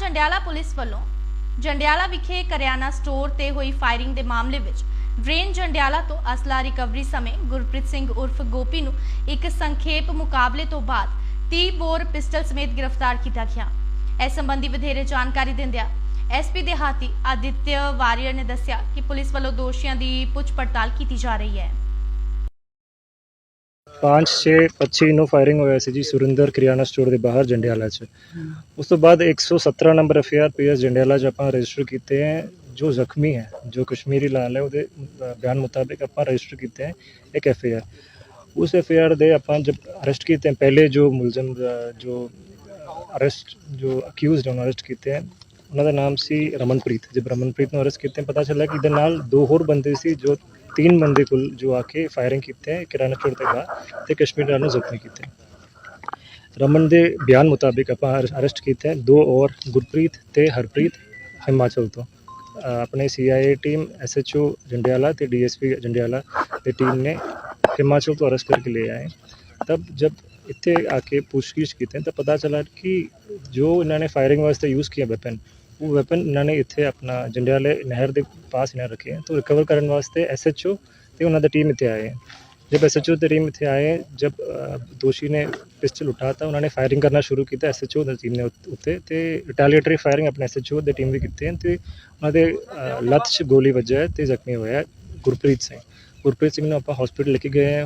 Jandiala police ਵੱਲੋਂ ਜੰਡਿਆਲਾ ਵਿਖੇ ਕਰਿਆਨਾ store ਤੇ ਹੋਈ ਫਾਇਰਿੰਗ ਦੇ ਮਾਮਲੇ ਵਿੱਚ ਡਰੇਨ ਜੰਡਿਆਲਾ ਤੋਂ ਅਸਲਾ ਰਿਕਵਰੀ ਸਮੇਂ ਗੁਰਪ੍ਰੀਤ ਸਿੰਘ ਉਰਫ ਗੋਪੀ ਨੂੰ ਇੱਕ ਸੰਖੇਪ ਮੁਕਾਬਲੇ ਤੋਂ ਬਾਅਦ 30 ਬੋਰ ਪਿਸਟਲ ਸਮੇਤ ਗ੍ਰਿਫਤਾਰ ਕੀਤਾ ਗਿਆ। ਇਸ ਸੰਬੰਧੀ ਵਧੇਰੇ ਜਾਣਕਾਰੀ ਦਿੰਦਿਆਂ ਐਸਪੀ ਦੇਹਾਤੀ ਆਦਿਤਿਆ ਵਾਰੀਅਰ ਨੇ ਦੱਸਿਆ ਕਿ ਪੁਲਿਸ ਵੱਲੋਂ ਦੋਸ਼ੀਆਂ ਦੀ ਪੁੱਛ ਪੜਤਾਲ ਕੀਤੀ ਜਾ ਰਹੀ ਹੈ। 5 6 25 ਨੂੰ ਫਾਇਰਿੰਗ ਹੋਇਆ ਸੀ ਜੀ ਸੁਰਿੰਦਰ ਕਰਿਆਨਾ ਸਟੋਰ ਦੇ ਬਾਹਰ ਜੰਡਿਆਲਾ 'ਚ। ਉਸ ਤੋਂ ਬਾਅਦ 117 ਨੰਬਰ ਐਫਆਰ ਪੀਐਸ ਜੰਡਿਆਲਾ 'ਚ ਆਪਾਂ ਰਜਿਸਟਰ ਕੀਤੇ ਹੈ, ਜੋ ਜ਼ਖਮੀ ਹੈ, ਜੋ ਕਸ਼ਮੀਰੀ ਲਾਲ ਹੈ, ਉਹਦੇ ਬਿਆਨ ਮੁਤਾਬਿਕ ਆਪਾਂ ਰਜਿਸਟਰ ਕੀਤੇ ਹੈ ਇੱਕ ਐਫਆਰ ਉਸ ਐਫਆਰ ਦੇ ਆਪਾਂ ਜਬ ਅਰੈਸਟ ਕੀਤੇ ਹੈ, ਪਹਿਲੇ ਜੋ ਮੁਲਜ਼ਮ, ਜੋ ਅਰੈਸਟ ਜੋ ਅਕਿਊਜ਼ਡ ਉਹਨਾਂ ਅਰੈਸਟ ਕੀਤੇ ਹੈ। ਉਹਨਾਂ ਦਾ ਨਾਮ ਸੀ ਰਮਨਪ੍ਰੀਤ। ਜਦ ਰਮਨਪ੍ਰੀਤ ਨੂੰ ਅਰੈਸਟ ਕੀਤੇ, ਪਤਾ ਚੱਲਿਆ ਕਿ ਇਹਦੇ ਨਾਲ ਦੋ ਹੋਰ ਬੰਦੇ ਸੀ ਜੋ ਤਿੰਨ ਬੰਦੇ ਕੁੱਲ ਜੋ ਆ ਕੇ ਫਾਇਰਿੰਗ ਕੀਤੇ ਹੈ ਕਿਰਾਣਾ ਚੋਰ ਤੇ ਬਾਹਰ ਤੇ ਕਸ਼ਮੀਰ ਨੂੰ ਜ਼ਖਮੀ ਕੀਤੇ ਰਮਨ ਦੇ ਬਿਆਨ ਮੁਤਾਬਿਕ ਆਪਾਂ ਅਰੈਸਟ ਕੀਤੇ ਹੈ ਦੋ ਔਰ ਗੁਰਪ੍ਰੀਤ ਤੇ ਹਰਪ੍ਰੀਤ ਹਿਮਾਚਲ ਤੋਂ ਅ, ਆਪਣੇ ਸੀਆਈਏ ਟੀਮ ਐਸਐਚਓ ਜੰਡਿਆਲਾ ਤੇ ਡੀਐਸਪੀ ਜੰਡਿਆਲਾ ਦੀ ਟੀਮ ਨੇ ਹਿਮਾਚਲ ਤੋਂ ਅਰੈਸਟ ਕਰਕੇ ਲੈ ਆਏ ਤਬ ਜਬ ਇੱਥੇ ਆ ਕੇ ਪੁੱਛਗਿੱਛ ਕੀਤੀ ਤਾਂ ਪਤਾ ਚੱਲਾ ਕਿ ਜੋ ਇਹਨਾਂ ਨੇ ਫਾਇਰਿੰਗ ਵਾਸਤੇ ਯੂਜ਼ ਕੀਤਾ ਵੈਪਨ ਉਹ ਵੈਪਨ ਇਹਨਾਂ ਨੇ ਇੱਥੇ ਆਪਣਾ ਜੰਡਿਆਲੇ ਨਹਿਰ ਦੇ ਪਾਸ ਇਹਨਾਂ ਰੱਖੇ ਹੈ ਤਾਂ ਰਿਕਵਰ ਕਰਨ ਵਾਸਤੇ ਐਸਐਚਓ ਤੇ ਉਹਨਾਂ ਦੀ ਟੀਮ ਇੱਥੇ ਆਏ ਹੈ जब एस एच ओ टीम इतने आए जब अ, दोषी ने पिस्टल उठा था उन्होंने फायरिंग करना शुरू ਕੀਤਾ ਐਸ ਐਚ ਓ ਦੀ ਟੀਮ ਨੇ ਉੱਤ- ਉੱਤੇ ਤੇ ਰਿਟੈਲੀਏਟਰੀ ਫਾਇਰਿੰਗ ਆਪਣੇ ਐਸ ਐਚ ਓ ਦੀ ਟੀਮ ਵੀ ਕੀਤੀ ਹੈ ਤੇ ਉਹਨਾਂ ਦੇ ਅ, ਲੱਤ 'ਚ ਗੋਲੀ ਵੱਜਿਆ ਹੈ ਤੇ ਜ਼ਖਮੀ ਹੋਇਆ ਹੈ ਗੁਰਪ੍ਰੀਤ ਸਿੰਘ ਗੁਰਪ੍ਰੀਤ ਸਿੰਘ ਨੂੰ ਆਪਾਂ ਹਸਪੀਟਲ ਲੈ ਕੇ ਗਏ